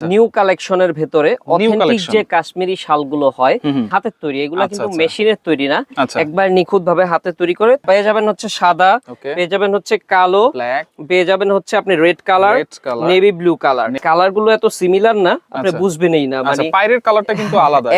New কালেকশনের ভেতরে authentic. যে কাশ্মীরি শালগুলো হয়। হাতের তৈরি। এগুলো আচ্ছা, কিন্তু আচ্ছা। মেশিনের তৈরি না। আচ্ছা। একবার নিখুঁত ভাবে হাতে তৈরি করে পেয়ে যাবেন হচ্ছে সাদা পেয়ে যাবেন হচ্ছে কালো পেয়ে যাবেন হচ্ছে আপনি red colour navy blue colour কালারগুলো এত সিমিলার না আপনি আচ্ছা। বুঝবেনই না। আচ্ছা মানে পাইরের কালারটা কিন্তু আলাদা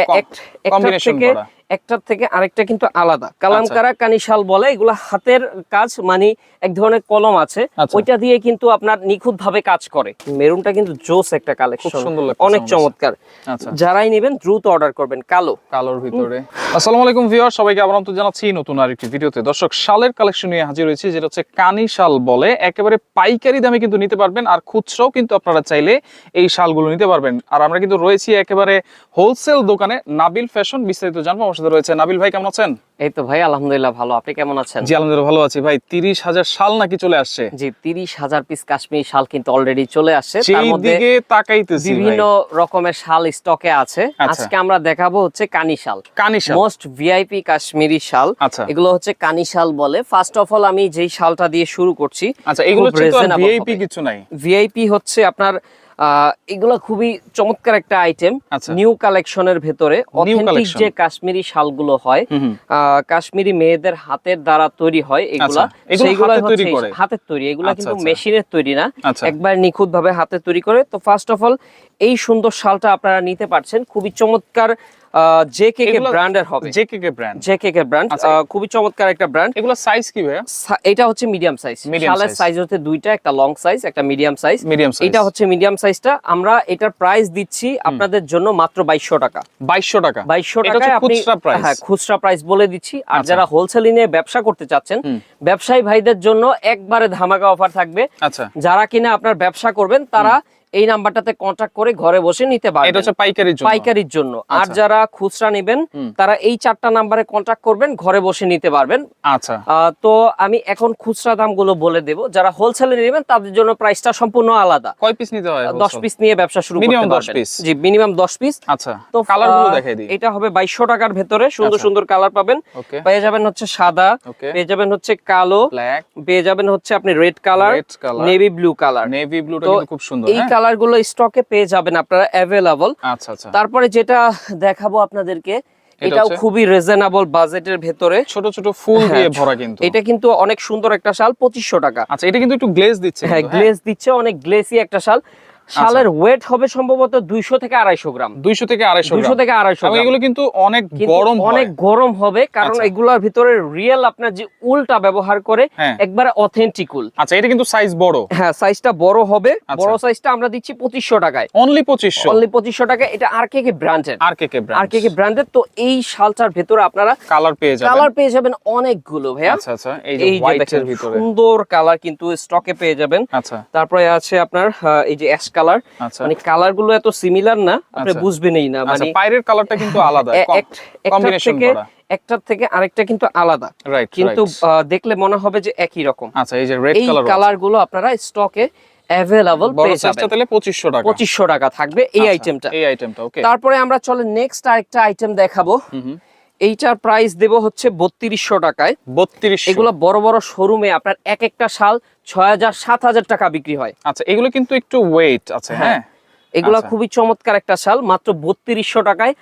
কম্বিনেশন করা। একটার থেকে আরেকটা কিন্তু আলাদা। আচ্ছা। কালামকারা কানিশাল বলে এগুলো হাতের কাজ মানে এক ধরনের কলম আছে। আচ্ছা। ওইটা দিয়ে কিন্তু আপনার নিখুঁত ভাবে কাজ করে। মেরুনটা কিন্তু জোস একটা কালেকশন অনেক চমৎকার। আচ্ছা। যারাই নেবেন দ্রুত অর্ডার করবেন। কালো। কালোর ভিতরে। আসসালামু আলাইকুম ভিউয়ার সবাইকে আবার তো জানাচ্ছি নতুন আরেকটি ভিডিওতে। দর্শক শালের কালেকশন নিয়ে হাজির হয়েছি যেটা হচ্ছে কানি শাল বলে। একেবারে পাইকারি দামে কিন্তু নিতে পারবেন আর খুচরাও কিন্তু আপনারা চাইলে এই শালগুলো নিতে পারবেন। আর আমরা কিন্তু রয়েছি একেবারে হোলসেল দোকানে নাবিল ফ্যাশন বিস্তারিত জানব। আমার সাথে রয়েছে। নাবিল ভাই কেমন আছেন? এই তো ভাই আলহামদুলিল্লাহ ভালো। আপনি কেমন আছেন? জি আলহামদুলিল্লাহ ভালো আছি। ভাই তিরিশ হাজার শাল নাকি চলে আসছে? জি তিরিশ হাজার পিস কাশ্মীরি শাল কিন্তু অলরেডি চলে আসছে। তার মধ্যে দিকে তাকাইতেছি বিভিন্ন রকমের শাল স্টকে আছে। আচ্ছা। আজকে আমরা দেখাবো হচ্ছে কানি শাল। কানি শাল। মোস্ট ভিআইপি কাশ্মীরি শাল। আচ্ছা। এগুলো হচ্ছে কানি শাল বলে। ফার্স্ট অফ অল আমি যেই শালটা দিয়ে শুরু করছি আচ্ছা এগুলো ভিআইপি। কিছু নাই? ভিআইপি হচ্ছে আপনার এগুলো খুবই চমৎকার একটা আইটেম আচ্ছা। নিউ কালেকশনের ভেতরে অথেন্টিক যে কাশ্মীরি শালগুলো হয় কাশ্মীরি মেয়েদের হাতের দ্বারা তৈরি হয় এগুলা। সেইগুলো এগুলো সেইগুলা হাতে তৈরি হচ্ছে হাতের তৈরি এগুলা আচ্ছা, কিন্তু আচ্ছা। মেশিনের তৈরি না আচ্ছা। একবার নিখুঁত ভাবে হাতে তৈরি করে। তো ফার্স্ট অফ অল এই সুন্দর শালটা আপনারা নিতে পারছেন খুবই চমৎকার জে কে কে এগুলো- ব্র্যান্ডের হবে। J K K brand J K K brand. খুবই চমৎকার একটা ব্র্যান্ড এগুলো সাইজ কি ভাইয়া? এটা হচ্ছে মিডিয়াম সাইজ শালের সাইজ হচ্ছে দুইটা একটা লং সাইজ একটা মিডিয়াম সাইজ মিডিয়াম সাইজ এটা হচ্ছে মিডিয়াম সাইজটা আমরা এটার প্রাইস দিচ্ছি আপনাদের জন্য মাত্র বাইশশো টাকা। বাইশশো টাকা। বাইশশো টাকায় আপনি খুচরা হ্যাঁ খুচরা প্রাইস বলে দিচ্ছি। আর আচ্ছা। যারা হোলসেলে নিয়ে ব্যবসা করতে চাচ্ছেন ব্যবসায়ী ভাইদের জন্য একবারে ধামাকা অফার থাকবে। আচ্ছা। যারা কিনা আপনার ব্যবসা করবেন তারা এই নাম্বারটাতে কন্ট্যাক্ট করে ঘরে বসে নিতে পারবেন। এটা হচ্ছে পাইকারির জন্য। পাইকারির জন্য। আর আচ্ছা। যারা খুচরা নেবেন তারা এই চারটা নাম্বারে কন্ট্যাক্ট করবেন ঘরে বসে নিতে পারবেন। আচ্ছা। তো আমি এখন খুচরা দামগুলো বলে দেব। যারা হোলসেলে নেবেন তাদের জন্য প্রাইসটা সম্পূর্ণ আলাদা। কয় পিস নিতে হয় দশ পিস নিয়ে ব্যবসা শুরু করতে 10 পারবেন। জি মিনিমাম দশ পিস আচ্ছা। তো কালারগুলো আহ, দেখাই দিই। এটা হবে বাইশশো টাকার ভেতরে। সুন্দর আচ্ছা। সুন্দর কালার পাবেন। পেয়ে যাবেন হচ্ছে সাদা। পেয়ে যাবেন হচ্ছে কালো। ব্ল্যাক পেয়ে যাবেন হচ্ছে আপনি red colour navy blue colour navy ব্লুটা কিন্তু খুব সুন্দর এই হ্যাঁ? কালারগুলো স্টকে পেয়ে যাবেন আপনারা অ্যাভেলেবল আচ্ছা আচ্ছা। তারপরে যেটা দেখাবো আপনাদেরকে এটাও খুবই রিজনেবল বাজেটের ভেতরে। ছোট ছোট ফুল হ্যাঁ, দিয়ে ভরা কিন্তু। এটা কিন্তু অনেক সুন্দর একটা শাল পঁচিশশো টাকা। আচ্ছা এটা কিন্তু একটু গ্লেজ দিচ্ছে হ্যাঁ কিন্তু, হ্যাঁ? গ্লেজ দিচ্ছে অনেক গ্লেসি একটা শাল। শালের ওয়েট হবে সম্ভবত দুইশো থেকে আড়াইশো গ্রাম। 200 থেকে 250 দুইশো থেকে আড়াইশো এগুলো কিন্তু অনেক গরম অনেক গরম হবে কারণ আচ্ছা। এগুলোর ভিতরে রিয়েল আপনার যে উলটা ব্যবহার করে হ্যাঁ। একবারে অথেন্টিক উল। আচ্ছা এটা কিন্তু সাইজ বড়। হ্যাঁ সাইজটা বড় হবে। আচ্ছা। বড় সাইজটা আমরা দিচ্ছি পঁচিশশো টাকায়। অনলি 2500 অনলি পঁচিশশো টাকায়। এটা আর কে কে ব্র্যান্ডের আর কে কে আর ব্র্যান্ড কে কে ব্র্যান্ডের তো এই শালটার ভেতরে আপনারা কালার পেয়ে যাবেন। কালার পেয়ে যাবেন অনেকগুলো ভাইয়া। আচ্ছা আচ্ছা এই যে এই যে হোয়াইট দেখেন এর ভিতরে। সুন্দর কালার কিন্তু স্টকে পেয়ে যাবেন। আচ্ছা। তারপরে আছে আপনার এই যে অ্যাশ কালার। আচ্ছা। মানে কালারগুলো এত সিমিলার না আপনি আচ্ছা। বুঝবেনই না। আচ্ছা মানে পাইরের কালারটা কিন্তু আলাদা কম্বিনেশন থেকে করা। একটার থেকে আরেকটা কিন্তু আলাদা। কিন্তু দেখলে মনে হবে যে একই রকম। আচ্ছা এই যে রেড কালার কালারগুলো আপনারা স্টকে অ্যাভেলেবল পেয়ে যাবেন। তাহলে 2500 টাকা। পঁচিশশো টাকা থাকবে এই আইটেমটা এই আইটেমটা ওকে তারপরে আমরা চলে নেক্সট আরেকটা আইটেম দেখাবো। হুম। এইটার প্রাইস দেব হচ্ছে বত্রিশশো টাকায়। বত্রিশ এগুলো বড় বড় শোরুমে আপনার এক একটা শাল ছয় হাজার সাত হাজার টাকা বিক্রি হয়। আচ্ছা এগুলো কিন্তু একটু ওয়েট আছে হ্যাঁ। এগুলা আচ্ছা। খুবই চমৎকার একটা শাল মাত্র বত্রিশশো টাকায়।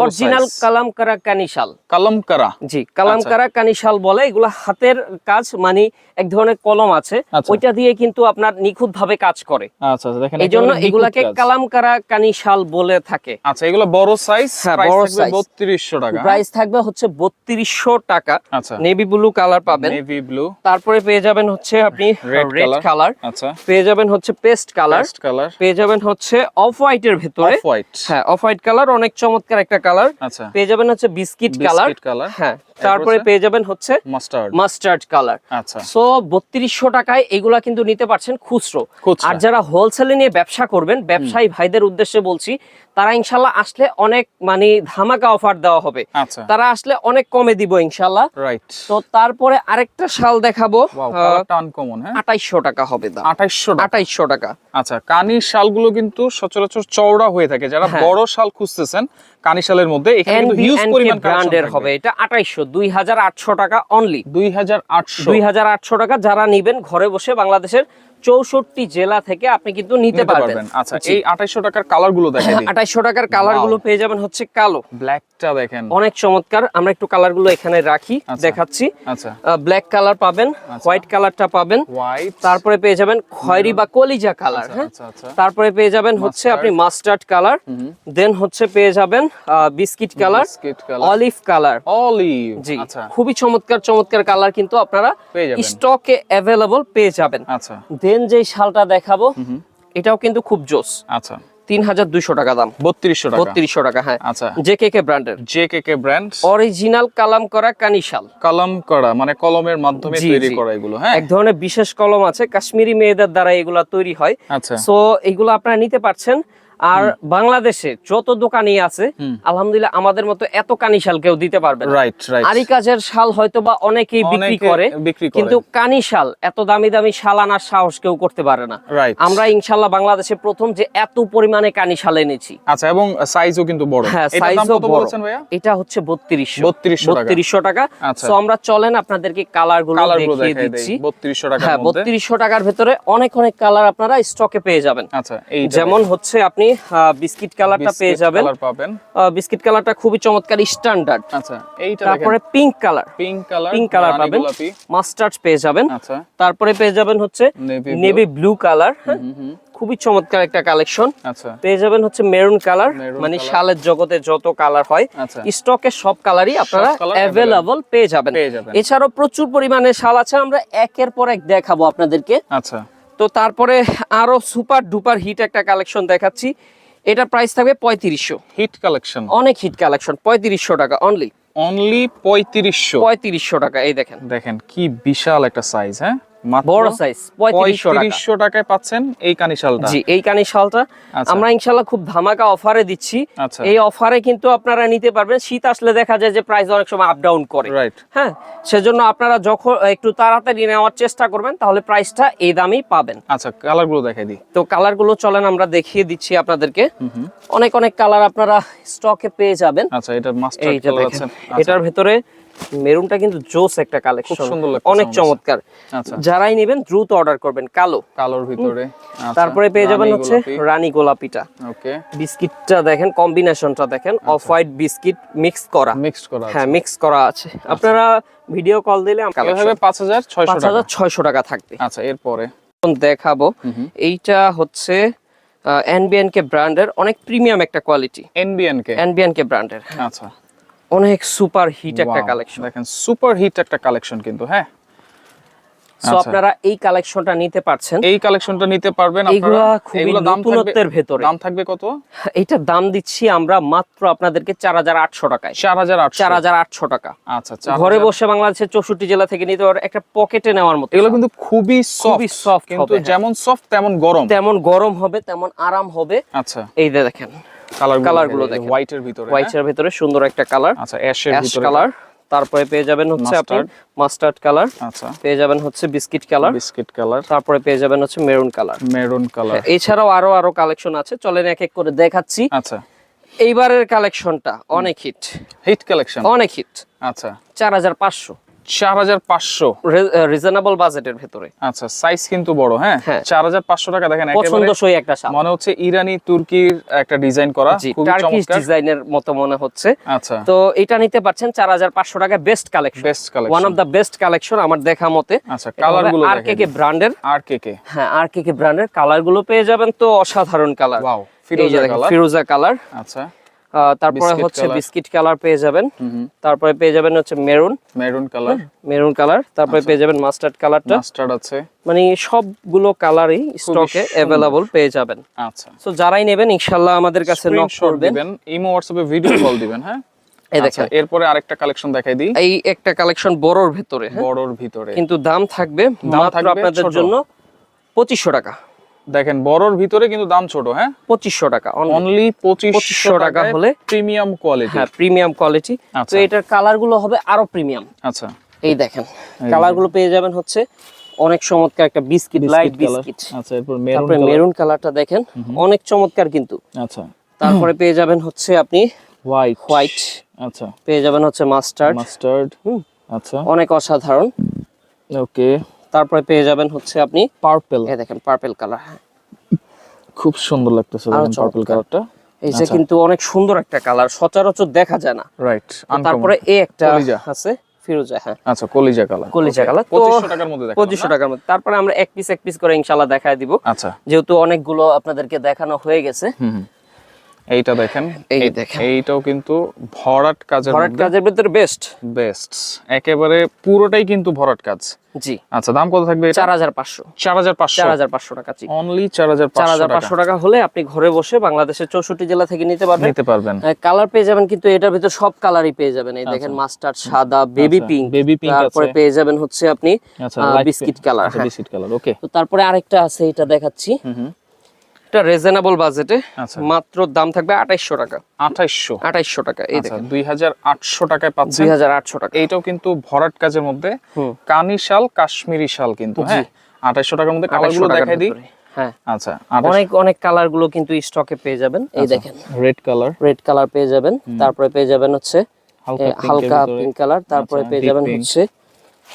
অরিজিনাল কালামকারা কানি শাল। কালামকারা? জি কালামকারা কানি শাল বলে এগুলা হাতের কাজ মানে এক ধরনের কলম আছে। আচ্ছা। ওইটা দিয়ে কিন্তু আপনার নিখুঁত ভাবে কাজ করে। আচ্ছা আচ্ছা এই জন্য এগুলাকে কালামকারা কানি শাল বলে থাকে। আচ্ছা এগুলো বড় সাইজ হ্যাঁ, বড়। 3200 টাকা। প্রাইস থাকবে হচ্ছে বত্রিশশো টাকা। আচ্ছা। নেভি ব্লু কালার পাবেন। নেভি ব্লু তারপরে পেয়ে যাবেন হচ্ছে আপনি রেড কালার আচ্ছা। পেয়ে যাবেন হচ্ছে পেস্ট কালার কালার পেয়ে যাবেন হচ্ছে অফ হোয়াইট এর ভেতরে। অফ হোয়াইট হ্যাঁ অফ হোয়াইট কালার অনেক চমৎকার একটা কালার। আচ্ছা। পেয়ে যাবেন হচ্ছে বিস্কিট কালার বিস্কিট কালার। হ্যাঁ তারপরে পেয়ে যাবেন হচ্ছে মাস্টার্ড। Mustard colour. আচ্ছা। সো বত্রিশশো টাকায় এগুলা কিন্তু নিতে পারছেন খুচরো। আর যারা হোলসেলে নিয়ে ব্যবসা করবেন ব্যবসায়ী ভাইদের উদ্দেশ্যে বলছি তারা ইনশাল্লাহ আসলে অনেক মানে ধামাকা অফার দেওয়া হবে। আচ্ছা। তারা আসলে অনেক কমে দিব ইনশাল্লাহ। রাইট তো তারপরে আরেকটা শাল দেখাবো। হ্যাঁ? আঠাইশশো টাকা হবে দাম। 2800 টাকা। আঠাইশশো টাকা। আচ্ছা কানি শালগুলো কিন্তু সচরাচর চওড়া হয়ে থাকে। যারা হ্যাঁ। বড় শাল খুঁজতেছেন কানি শালের মধ্যে ব্র্যান্ডের হবে। এটা আঠাইশশো দুই হাজার আটশো টাকা অনলি থাকবে। 2800 দুই হাজার আটশো টাকা যারা নিবেন ঘরে বসে বাংলাদেশের চৌষট্টি জেলা থেকে আপনি কিন্তু নিতে পারবেন। আচ্ছা এই আঠাইশশো টাকার কালারগুলো দেখাই দিই। আঠাইশশো টাকার কালারগুলো পেয়ে যাবেন হচ্ছে কালো। ব্ল্যাকটা দেখেন। অনেক চমৎকার। আমরা একটু কালারগুলো এখানে রাখি আচ্ছা। দেখাচ্ছি। আচ্ছা। ব্ল্যাক কালার পাবেন হোয়াইট কালারটা পাবেন। হোয়াইট তারপরে পেয়ে যাবেন খয়েরি বা কলিজা কালার হ্যাঁ? আচ্ছা আচ্ছা। তারপরে পেয়ে যাবেন হচ্ছে আপনি মাস্টার্ড কালার দেন হচ্ছে পেয়ে যাবেন biscuit colour olive colour olive জি। আচ্ছা। খুবই চমৎকার চমৎকার কালার কিন্তু আপনারা স্টকে অ্যাভেলেবল পেয়ে যাবেন। আচ্ছা। দেন যেই শালটা দেখাবো এটাও কিন্তু খুব জোস। আচ্ছা। তিন হাজার দুইশো টাকা দাম। বত্রিশশো টাকা। বত্রিশশো টাকা হ্যাঁ। আচ্ছা। জে কে কে ব্র্যান্ডের। J K K brand. Original কালাম করা কলম মানে কলমের মাধ্যমে তৈরি করা এগুলো হ্যাঁ? এক ধরনের বিশেষ কলম আছে কাশ্মীরি মেয়েদের দ্বারা এগুলা তৈরি হয়। আচ্ছা। সো এগুলো আপনারা নিতে পারছেন আর বাংলাদেশে যত দোকানি আছে আলহামদুলিল্লাহ আমাদের মতো এত কানি শাল কেউ দিতে পারবে রাইট রাইট আরি কাজের শাল হয়তো বা অনেকেই বিক্রি করে কিন্তু কানি শাল এত দামি দামি শাল আনার সাহস কেউ করতে পারে না। আমরা ইনশাল্লাহ বাংলাদেশে প্রথম যে এত পরিমাণে কানি শাল এনেছি। আচ্ছা এবং সাইজও কিন্তু বড়। হ্যাঁ সাইজও বড়। বলেছেন ভাইয়া? এটা হচ্ছে বত্রিশশো। 3200 টাকা। বত্রিশশো টাকা। আচ্ছা। তো আমরা চলেন আপনাদেরকে কালারগুলো দেখিয়ে দিচ্ছি। দেই 3200 টাকার হ্যাঁ মধ্যে। বত্রিশশো টাকার ভেতরে অনেক অনেক কালার আপনারা স্টকে পেয়ে যাবেন। আচ্ছা এই যেমন হচ্ছে আপনি বিস্কিট কালারটা পেয়ে যাবেন। কালার পাবেন। বিস্কিট কালারটা খুবই চমৎকার স্ট্যান্ডার্ড। আচ্ছা এইটা তারপরে pink colour pink colour pink colour পাবেন। মাস্টার্ড পেয়ে যাবেন। আচ্ছা। তারপরে পেয়ে যাবেন হচ্ছে নেভি ব্লু কালার খুবই চমৎকার একটা কালেকশন আচ্ছা। পেয়ে যাবেন হচ্ছে মেরুন কালার মানে শালের জগতে যত কালার হয় আচ্ছা। স্টকে সব কালারই আপনারা অ্যাভেলেবল পেয়ে যাবেন। এছাড়াও প্রচুর পরিমাণে শাল আছে আমরা একের পর এক দেখাবো আপনাদেরকে। আচ্ছা। তো তারপরে আরও সুপার ডুপার হিট একটা কালেকশন দেখাচ্ছি। এটা প্রাইস থাকবে পঁয়ত্রিশশো। Hit collection. অনেক হিট কালেকশন পঁয়ত্রিশশো টাকা অনলি অনলি 3500 পঁয়ত্রিশশো টাকা এই দেখেন। দেখেন কি বিশাল একটা সাইজ হ্যাঁ? বড় সাইজ পঁয়ত্রিশশো টাকায় পাচ্ছেন এই কানিশালটা। জি এই কানি আচ্ছা। আমরা ইনশাল্লাহ খুব ধামাকা অফারে দিচ্ছি। আচ্ছা। এই অফারে কিন্তু আপনারা নিতে পারবেন। শীত আসলে দেখা যায় যে প্রাইস অনেক সময় আপ ডাউন করে। হ্যাঁ সেজন্য আপনারা যখন একটু তাড়াতাড়ি নেওয়ার চেষ্টা করবেন তাহলে প্রাইসটা এই দামেই পাবেন। আচ্ছা কালারগুলো দেখাই দিই। তো কালারগুলো চলেন আমরা দেখিয়ে দিচ্ছি আপনাদেরকে। অনেক অনেক কালার আপনারা স্টকে পেয়ে যাবেন। আচ্ছা এটা মাস্টার কালার আছে। এটার ভেতরে মেরুনটা কিন্তু জোস একটা কালেকশন খুব সুন্দর অনেক চমৎকার। আচ্ছা। যারাই নেবেন দ্রুত অর্ডার করবেন। কালো। কালোর ভিতরে। আচ্ছা, তারপরে পেয়ে যাবেন হচ্ছে রানী গোলাপিটা। ওকে। বিস্কিটটা দেখেন কম্বিনেশনটা দেখেন অফ হোয়াইট বিস্কিট মিক্স করা। মিক্সড করা হ্যাঁ মিক্স করা আছে। আপনারা ভিডিও কল দিলে এভাবে 5600 পাঁচ টাকা। হাজার ছয়শো টাকা থাকবে। আচ্ছা এরপরে। দেখাবো। এইটা হচ্ছে এনবিএন কে ব্র্যান্ডের অনেক প্রিমিয়াম একটা quality NBN K NBN K ব্র্যান্ডের আচ্ছা। অনেক সুপার হিট একটা কালেকশন দেখেন সুপার হিট একটা কালেকশন কিন্তু হ্যাঁ? সো আচ্ছা। আপনারা এই কালেকশনটা নিতে পারছেন। এই কালেকশনটা নিতে পারবেন আপনারা। এগুলো দাম নতুনত্বের ভেতরে। দাম থাকবে কত? এইটার দাম দিচ্ছি আমরা মাত্র আপনাদেরকে চার হাজার আটশো টাকায়। 4800 চার হাজার আটশো টাকা। আচ্ছা ঘরে বসে বাংলাদেশের চৌষট্টি জেলা থেকে নিতে একটা পকেটে নেওয়ার মতো। এগুলো কিন্তু খুবই খুবই সফট কিন্তু হ্যাঁ। যেমন সফট তেমন গরম। তেমন গরম হবে তেমন আরাম হবে। আচ্ছা। এই দেখেন কালারগুলো দেখেন। হোয়াইটের ভিতরে হোয়াইটের ভেতরে সুন্দর একটা কালার? আচ্ছা অ্যাশের ভিতরে কালার তারপরে পেয়ে যাবেন হচ্ছে আপনি মাস্টার্ড কালার আচ্ছা। পেয়ে যাবেন হচ্ছে বিস্কিট কালার বিস্কিট কালার তারপরে পেয়ে যাবেন হচ্ছে মেরুন কালার মেরুন কালার এছাড়াও আরও আরও কালেকশন আছে। চলেন এক এক করে দেখাচ্ছি। আচ্ছা। এইবারের কালেকশনটা অনেক হিট হিট কালেকশন অনেক হিট আচ্ছা। চার হাজার পাঁচশো। চার হাজার পাঁচশো। রিজনেবল বাজেটের ভেতরে। আচ্ছা সাইজ কিন্তু বড় হ্যাঁ? হ্যাঁ। চার হাজার পাঁচশো টাকা দেখেন পছন্দসই একটা শাল। মনে হচ্ছে ইরানি তুর্কির একটা ডিজাইন করা টার্কিশ ডিজাইনের মতো মনে হচ্ছে। আচ্ছা। তো এটা নিতে পারছেন চার হাজার পাঁচশো টাকা best collection best one of the best collection আমার দেখা মতে। আচ্ছা কালারগুলো আর কে কে ব্র্যান্ডের আর কে কে হ্যাঁ আর কে কে ব্র্যান্ডের কালারগুলো পেয়ে যাবেন তো অসাধারণ কালার ফিরোজা কালার ফিরোজা কালার আচ্ছা। তারপরে হচ্ছে বিস্কিট কালার পেয়ে যাবেন। তারপরে পেয়ে যাবেন হচ্ছে maroon maroon colour maroon colour তারপরে আচ্ছা। পেয়ে যাবেন মাস্টার্ড কালারটা মাস্টার্ড আছে। মানে সবগুলো কালারই স্টকে। অ্যাভেলেবল পেয়ে যাবেন। আচ্ছা। সো যারাই নেবেন ইনশাআল্লাহ আমাদের কাছে নক করবেন। দিবেন ইমো হোয়াটসঅ্যাপে ভিডিও কল দিবেন হ্যাঁ? এই আচ্ছা দেখেন এরপরে আরেকটা কালেকশন দেখাই দিই। এই একটা কালেকশন বড়র ভেতরে হ্যাঁ? বড়র ভিতরে। কিন্তু দাম থাকবে মাত্র থাকবে আপনাদের জন্য পঁচিশশো টাকা। দেখেন বড়র ভিতরে কিন্তু দাম ছোট হ্যাঁ? পঁচিশশো টাকা। অনলি পঁচিশশো 2500 টাকা হলে প্রিমিয়াম কোয়ালিটি হ্যাঁ প্রিমিয়াম কোয়ালিটি তো আচ্ছা। এটার কালারগুলো হবে আরও প্রিমিয়াম আচ্ছা। এই দেখেন কালারগুলো পেয়ে যাবেন হচ্ছে অনেক চমৎকার একটা বিস্কিট লাইট বিস্কিট আচ্ছা এরপর মেরুন মেরুন কালারটা দেখেন অনেক চমৎকার কিন্তু। আচ্ছা। তারপরে পেয়ে যাবেন হচ্ছে আপনি হোয়াইট হোয়াইট আচ্ছা। পেয়ে যাবেন হচ্ছে মাস্টার্ড মাস্টার্ড হুম। আচ্ছা। অনেক অসাধারণ। ওকে তারপরে পেয়ে যাবেন হচ্ছে আপনি পার্পল এই দেখেন পার্পল কালার খুব সুন্দর লাগতেছে পার্পল কালারটা এই যে কিন্তু অনেক সুন্দর একটা কালার সচরাচর দেখা যায় না। রাইট তারপরে এই একটা আছে ফিরোজা হ্যাঁ। আচ্ছা কলিজা কালার কলিজা কালার তো পঁচিশশো টাকার মধ্যে পঁচিশশো না? টাকার মধ্যে। তারপরে আমরা এক পিস এক পিস করে ইনশাল্লাহ দেখায় দিব। আচ্ছা। যেহেতু অনেকগুলো আপনাদেরকে দেখানো হয়ে গেছে। এইটা দেখেন। এই দেখেন। এইটাও কিন্তু ভরাট কাজের ভরাট কাজের ভিতরে বেস্ট বেস্ট একেবারে পুরোটাই কিন্তু ভরাট কাজ। জি। আচ্ছা দাম কত থাকবে এটা? চার হাজার পাঁচশো। চার হাজার পাঁচশো। চার হাজার পাঁচশো টাকা জি। অনলি চার হাজার চার হাজার পাঁচশো পাঁচশো টাকা হলে আপনি ঘরে বসে বাংলাদেশের চৌষট্টি জেলা থেকে নিতে পারবেন। নিতে পারবেন। কালার পেয়ে যাবেন কিন্তু এটার ভিতর সব কালারই পেয়ে যাবেন। এই দেখেন মাস্টার্ড সাদা বেবি আচ্ছা, পিঙ্ক baby pink তারপরে পেয়ে যাবেন হচ্ছে আপনি আচ্ছা বিস্কিট কালার আচ্ছা বিস্কিট কালার ওকে তো তারপরে আরেকটা আছে এটা দেখাচ্ছি। হুম। এটা রিজনেবল বাজেটে আচ্ছা। মাত্র দাম থাকবে আঠাইশশো টাকা। আঠাইশশো। আঠাইশশো টাকা এই আচ্ছা দেখেন। দুই হাজার আটশো টাকায় পাচ্ছেন। দুই হাজার আটশো টাকা। এইটাও কিন্তু ভরাট কাজের মধ্যে। কানি শাল কাশ্মীরি শাল কিন্তু হ্যাঁ? আঠাইশশো টাকার মধ্যে দেখাই দিই। হ্যাঁ। আচ্ছা অনেক অনেক কালারগুলো কিন্তু স্টকে পেয়ে যাবেন। এই দেখেন। রেড কালার রেড কালার পেয়ে যাবেন। তারপরে পেয়ে যাবেন হচ্ছে হালকা। পিঙ্ক কালার তারপরে আচ্ছা, পেয়ে যাবেন হচ্ছে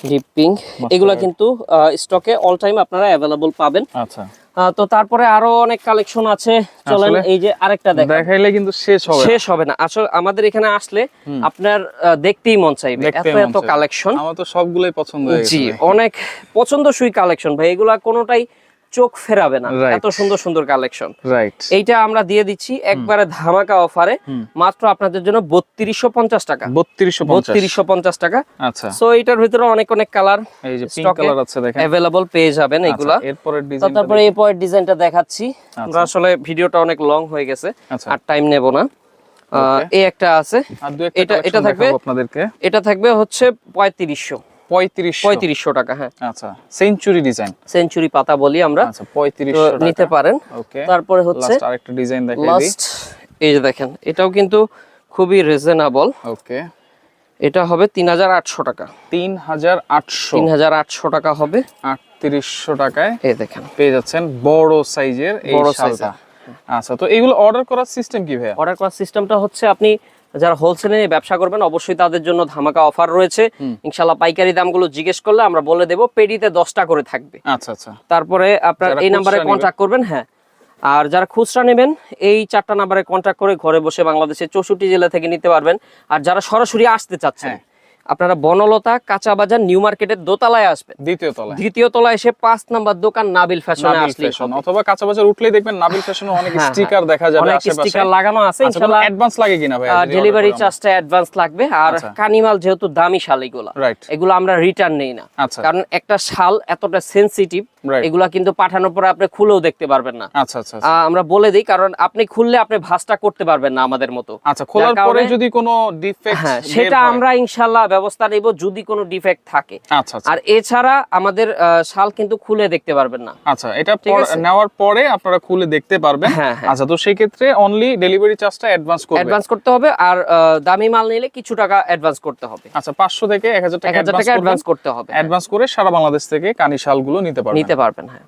ডিপ পিঙ্ক এগুলা কিন্তু স্টকে অল টাইম আপনারা অ্যাভেলেবল পাবেন। আচ্ছা। তো তারপরে আরও অনেক কালেকশন আছে। চলেন এই যে আরেকটা দেখেন দেখাইলে কিন্তু শেষ হবে শেষ হবে না। আসলে আমাদের এখানে আসলে আপনার দেখতেই মন চাইবে। এত এত কালেকশন আমার তো সবগুলোই পছন্দ হয়ে জি অনেক পছন্দসই কালেকশন ভাই। এগুলা কোনোটাই চোখ ফেরাবে না। এত সুন্দর সুন্দর কালেকশন রাইট এইটা আমরা দিয়ে দিচ্ছি একবারে ধামাকা অফারে মাত্র আপনাদের জন্য বত্রিশশো পঞ্চাশ টাকা। বত্রিশশো বত্রিশশো পঞ্চাশ টাকা। আচ্ছা। সো এটার ভিতরে অনেক অনেক কালার এই যে পিঙ্ক কালার আছে দেখেন। অ্যাভেলেবল পেয়ে যাবেন এগুলা। আচ্ছা, এরপরের ডিজাইন তারপরে এই পরের ডিজাইনটা দেখাচ্ছি। আমরা আসলে ভিডিওটা অনেক লং হয়ে গেছে আচ্ছা। আর টাইম নেব না। এই একটা আছে। এটা- এটা? থাকবে আপনাদেরকে। এটা থাকবে হচ্ছে পঁয়ত্রিশশো। পঁয়ত্রিশশো। টাকা হ্যাঁ। আচ্ছা সেঞ্চুরি ডিজাইন। সেঞ্চুরি পাতা বলি আমরা। আচ্ছা তো পঁয়ত্রিশশো নিতে পারেন। তারপরে হচ্ছে আরেকটা ডিজাইন লাস্ট এই যে দেখেন এটাও কিন্তু খুবই রিজনেবল ওকে। এটা হবে তিন হাজার আটশো টাকা। তিন হাজার আটশো। তিন হাজার আটশো টাকা হবে। আটত্রিশশো টাকায় এই দেখেন। পেয়ে যাচ্ছেন বড় সাইজের বড় আচ্ছা তো এগুলো অর্ডার করার সিস্টেম কি অর্ডার করার সিস্টেমটা হচ্ছে আপনি যারা হোলসেলে নিয়ে ব্যবসা করবেন অবশ্যই তাদের জন্য ধামাকা অফার রয়েছে। ইনশাল্লাহ পাইকারি দামগুলো জিজ্ঞেস করলে আমরা বলে দেবো পেডিতে দশটা করে থাকবে। আচ্ছা আচ্ছা। তারপরে আপনার এই নাম্বারে কন্ট্যাক্ট করবেন হ্যাঁ। আর যারা খুচরা নেবেন এই চারটা নাম্বারে কন্ট্যাক্ট করে ঘরে বসে বাংলাদেশের চৌষট্টি জেলা থেকে নিতে পারবেন। আর যারা সরাসরি আসতে চাচ্ছেন হ্যাঁ। আপনারা বনলতা কাঁচা বাজার নিউ মার্কেটের দোতলায় আসবেন। দ্বিতীয় তলায়। দ্বিতীয় তলায় এসে পাঁচ নাম্বার দোকান নাবিল ফ্যাশনে আসলে অথবা কাঁচা বাজার উঠলেই দেখবেন নাবিল ফ্যাশনে অনেক হ্যাঁ, স্টিকার দেখা যাবে অনেক স্টিকার লাগানো আছে ইনশাআল্লাহ অ্যাডভান্স লাগে কিনা ভাই ডেলিভারি চার্জটা অ্যাডভান্স লাগবে। আর আচ্ছা। কানিমাল যেহেতু দামি শাল এগুলা এগুলো আমরা রিটার্ন নেই না। আচ্ছা। কারণ একটা শাল এতটা সেনসিটিভ. এগুলা কিন্তু পাঠানোর পরে আপনি খুলেও দেখতে পারবেন না। আচ্ছা আচ্ছা আচ্ছা। আমরা বলে দিই কারণ আপনি খুললে আপনি ভাঁজটা করতে পারবেন না আমাদের মতো। আচ্ছা খোলার পরে যদি কোনো ডিফেক্ট হ্যাঁ সেটা আমরা ইনশাল্লাহ ব্যবস্থা নেব যদি কোনো ডিফেক্ট থাকে। আচ্ছা আর এছাড়া আমাদের শাল কিন্তু খুলে দেখতে পারবেন না। আচ্ছা এটা? নেওয়ার পরে আপনারা খুলে দেখতে পারবেন। হ্যাঁ, হ্যাঁ। আচ্ছা তো সেই ক্ষেত্রে অনলি ডেলিভারি চার্জটা অ্যাডভান্স করবে। অ্যাডভান্স করতে হবে আর দামি মাল নিলে কিছু টাকা অ্যাডভান্স করতে হবে। আচ্ছা পাঁচশো থেকে এক হাজার এক টাকা হাজার টাকা অ্যাডভান্স করতে হবে অ্যাডভান্স করে সারা বাংলাদেশ থেকে কানি শালগুলো নিতে পারবেন। নিতে পারবেন হ্যাঁ।